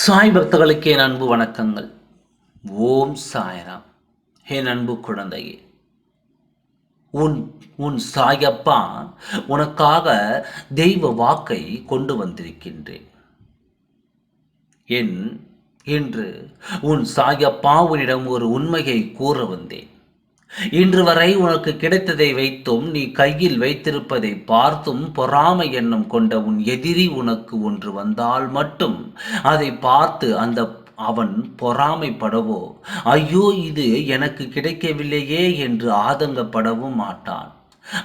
சாய் பக்தர்களுக்கு என் அன்பு வணக்கங்கள். ஓம் சாய்ராம். என் அன்பு குழந்தையே உன் உன் சாயப்பா உனக்காக தெய்வ வாக்கை கொண்டு வந்திருக்கின்றேன். என் இன்று உன் சாயப்பா உன்னிடம் ஒரு உண்மையை கூற வந்தேன். இன்று வரை உனக்கு கிடைத்ததை வைத்தும் நீ கையில் வைத்திருப்பதை பார்த்தும் பொறாமை எண்ணம் கொண்ட உன் எதிரி உனக்கு ஒன்று வந்தால் மட்டும் அதை பார்த்து அந்த அவன் பொறாமைப்படவோ ஐயோ இது எனக்கு கிடைக்கவில்லையே என்று ஆதங்கப்படவும் மாட்டான்.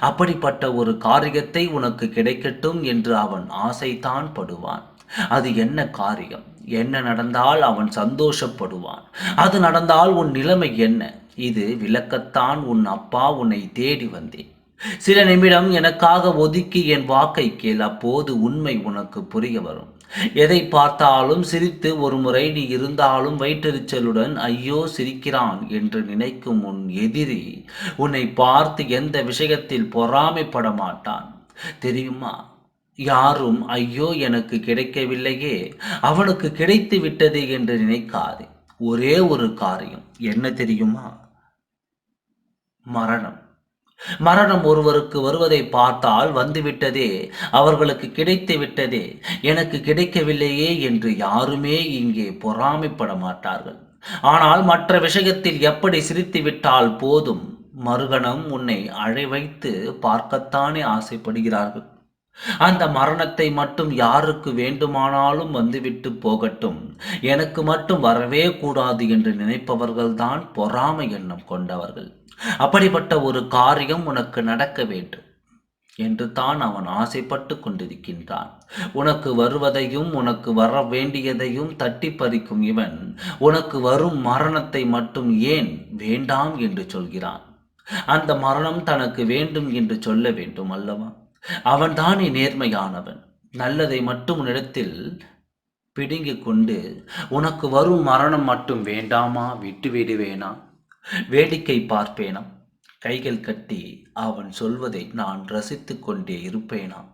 அப்படிப்பட்ட ஒரு காரியத்தை உனக்கு கிடைக்கட்டும் என்று அவன் ஆசைத்தான் படுவான். அது என்ன காரியம்? என்ன நடந்தால் அவன் சந்தோஷப்படுவான்? அது நடந்தால் உன் நிலைமை என்ன? இது விளக்கத்தான் உன் அப்பா உன்னை தேடி வந்தேன். சில நிமிடம் எனக்காக ஒதுக்கி என் வாக்கை கேள் அப்போது உண்மை உனக்கு புரிய வரும். எதை பார்த்தாலும் சிரித்து ஒரு முறை நீ இருந்தாலும் வயிற்றெரிச்சலுடன் ஐயோ சிரிக்கிறான் என்று நினைக்கும் உன் எதிரி உன்னை பார்த்து எந்த விஷயத்தில் பொறாமைப்பட மாட்டான். தெரியுமா? யாரும் ஐயோ எனக்கு கிடைக்கவில்லையே அவனுக்கு கிடைத்து விட்டது என்று நினைக்காதே. ஒரே ஒரு காரியம். என்ன தெரியுமா? மரணம். மரணம் ஒருவருக்கு வருவதை பார்த்தால் வந்துவிட்டதே அவர்களுக்கு கிடைத்து விட்டதே. எனக்கு கிடைக்கவில்லையே என்று யாருமே இங்கே பொறாமைப்பட மாட்டார்கள். ஆனால் மற்ற விஷயத்தில் எப்படி சிரித்து விட்டால் போதும்? மறுகணம் உன்னை அழை வைத்து பார்க்கத்தானே ஆசைப்படுகிறார்கள். அந்த மரணத்தை மட்டும் யாருக்கு வேண்டுமானாலும் வந்துவிட்டு போகட்டும். எனக்கு மட்டும் வரவே கூடாது என்று நினைப்பவர்கள்தான் பொறாமை எண்ணம் கொண்டவர்கள். அப்படிப்பட்ட ஒரு காரியம் உனக்கு நடக்க வேண்டும் என்று தான் அவன் ஆசைப்பட்டு கொண்டிருக்கின்றான். உனக்கு வருவதையும் உனக்கு வர வேண்டியதையும் தட்டி பறிக்கும் இவன் உனக்கு வரும் மரணத்தை மட்டும் ஏன் வேண்டாம் என்று சொல்கிறான்? அந்த மரணம் தனக்கு வேண்டும் என்று சொல்ல வேண்டும் அல்லவா? அவன்தானே நேர்மையானவன். நல்லதை மட்டும் உன்னிடத்தில் பிடுங்கிக் கொண்டு உனக்கு வரும் மரணம் மட்டும் வேண்டாமா? விட்டு விடுவேனா? வேடிக்கை பார்ப்பேனா? கைகள் கட்டி அவன் சொல்வதை நான் ரசித்து கொண்டே இருப்பேனா?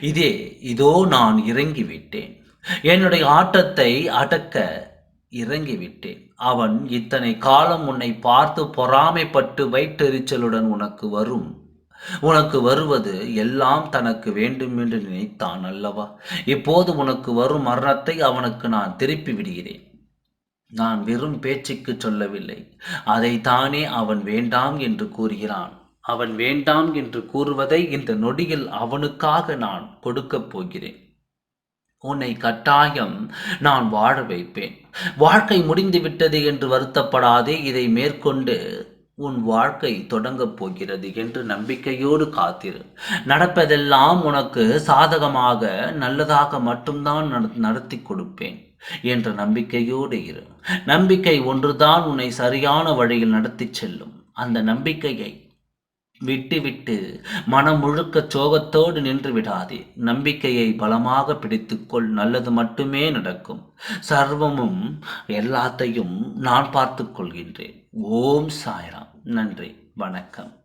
இதே இதோ நான் இறங்கிவிட்டேன் என்னுடைய ஆட்டத்தை அடக்க இறங்கிவிட்டேன் அவன் இத்தனை காலம் உன்னை பார்த்து பொறாமைப்பட்டு வயிற்றெரிச்சலுடன் உனக்கு வரும் உனக்கு வருவது எல்லாம் தனக்கு வேண்டும் என்று நினைத்தான் அல்லவா? இப்போது உனக்கு வரும் மரணத்தை அவனுக்கு நான் திருப்பி விடுகிறேன். நான் வெறும் பேச்சுக்கு சொல்லவில்லை. அதை தானே அவன் வேண்டாம் என்று கூறுகிறான். அவன் வேண்டாம் என்று கூறுவதை இந்த நொடியில் அவனுக்காக நான் கொடுக்கப் போகிறேன். உன்னை கட்டாயம் நான் வாழ வைப்பேன். வாழ்க்கை முடிந்து விட்டது என்று வருத்தப்படாதே இதை மேற்கொண்டு உன் வாழ்க்கை தொடங்கப் போகிறது என்று நம்பிக்கையோடு காத்திரு. நடப்பதெல்லாம் உனக்கு சாதகமாக நல்லதாக மட்டும்தான் நடத்தி கொடுப்பேன் என்ற நம்பிக்கையோடு இரு. நம்பிக்கை ஒன்றுதான் உன்னை சரியான வழியில் நடத்தி செல்லும். அந்த நம்பிக்கையை விட்டுவிட்டு மனம் முழுக்க சோகத்தோடு நின்று விடாதே. நம்பிக்கையை பலமாக பிடித்துக்கொள். நல்லது மட்டுமே நடக்கும். சர்வமும் எல்லாத்தையும் நான் பார்த்து கொள்கின்றேன். ஓம் சாய்ராம். நன்றி. வணக்கம்.